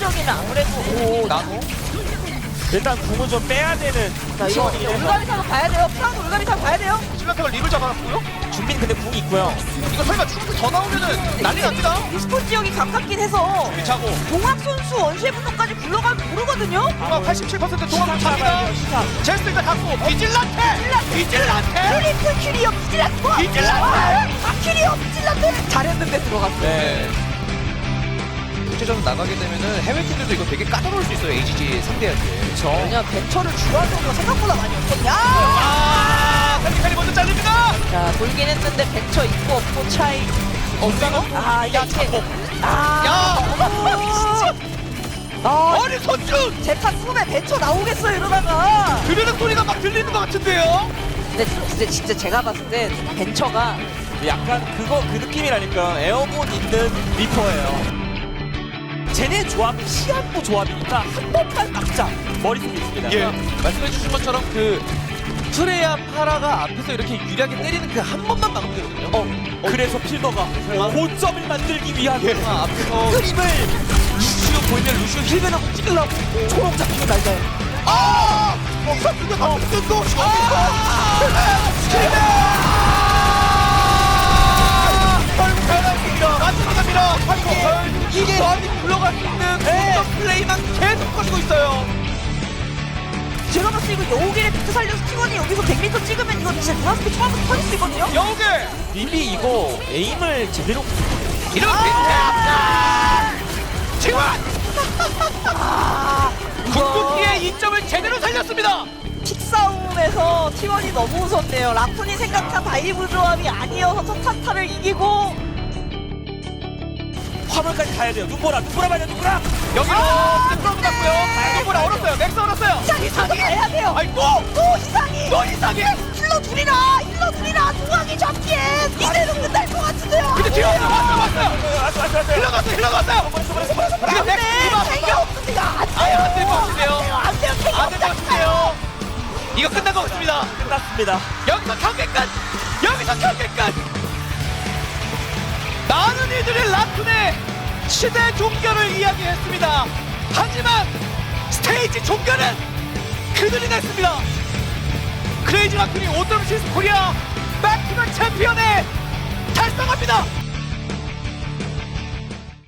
스포츠적인 아무래도 오 나노? 일단 궁은 좀 빼야 되는 자 이거 올가미타도 가야 돼요. 프랑스 올가미타 가야 돼요. 실라타가 립을 잡아놨고요. 준빈 근데 궁 있고요. 이거 설마 충분 더 나오면은 난리 납니다. e스포츠 지역이 가깝긴 해서 차고 동학 선수 원시의 분노까지 굴러가면 모르거든요. 동합 87% 동합 잡니다. 제스트 일단 갖고 비질란테! 비질란테! 큐리트 큐리어 비질란트. 비질란테! 아 큐리어 비질란테. 잘했는데 들어갔어요. 네. 국제전 나가게 되면은 해외 팀들도 이거 되게 까다로울 수 있어요. AGG 상대할 때. 그렇죠. 왜냐 주할 정도가 생각보다 많이 없었냐? 아, 펠리칼이 먼저 잘립니다. 자 돌긴 했는데 배터 있고 없고 차이 없어? 아 이게 아 야! 아 어리 손준! 제타 꿈에 배터 나오겠어 이러다가 들으는 소리가 막 들리는 것 같은데요. 근데 진짜, 진짜 제가 봤을 때 벤처가 약간 그거 그 느낌이라니까 에어본 있는 리퍼예요. 쟤네 조합은 시한부 조합이니까 한 번만 막자 머릿속에 있습니다. 예. 말씀해 주신 것처럼 그 트레야 파라가 앞에서 이렇게 유리하게 때리는 그 한 번만 막으면 되거든요. 어, 그래서 필더가 고점을 만들기 위한 예. 아, 앞에서 그림을 루시오 보이면 루시오 힐베랑 찍으려고 초록 잡히고 날자요. 아! 어, 누가 갑자기 또 아! 플레이만 계속 거리고 있어요. 제가 봤을 때 이거 여우길에 비트 살려서 T1이 여기서 100m 찍으면 이거 진짜 누나스피 처음부터 터질 수 있거든요? 여우게 림비 이거 에임을 제대로 이렇게 지원 아 궁극기의 이점을 제대로 살렸습니다. 픽싸움에서 T1이 너무 무섭네요 라쿤이 생각한 다이브 조합이 아니어서 첫 타타를 이기고 화물까지 가야 돼요. 눈보라, 눈보라 말이야, 눈보라. 여기로 스프로그 났고요. 이거보다 얼었어요. 맥스 얼었어요. 이상이 저도 가야 돼요 아이고 또 이상이 또 이상해. 힐러 둘이나 힐러 둘이나 중앙이 잡기에 이대로 끝날 것 같은데요 근데 뒤에 왔어요. 왔어요. 왔어요. 왔어, 왔어, 왔어. 흘러갔어요. 흘러갔어요. 지금 맥스 네 이거 탱이 없습니다 아예 안될 것 같은데요. 안 돼요 탱이 안될 것 같은데요. 이거 끝난 것 같습니다. 끝났습니다. 여기서 경기 끝! 여기서 경기 끝! 많은 이들이 라쿤의 시대 종결을 이야기했습니다. 하지만 스테이지 종결은 그들이 냈습니다. 크레이지 라쿤이 오토로시스 코리아 맥스맨 챔피언에 달성합니다.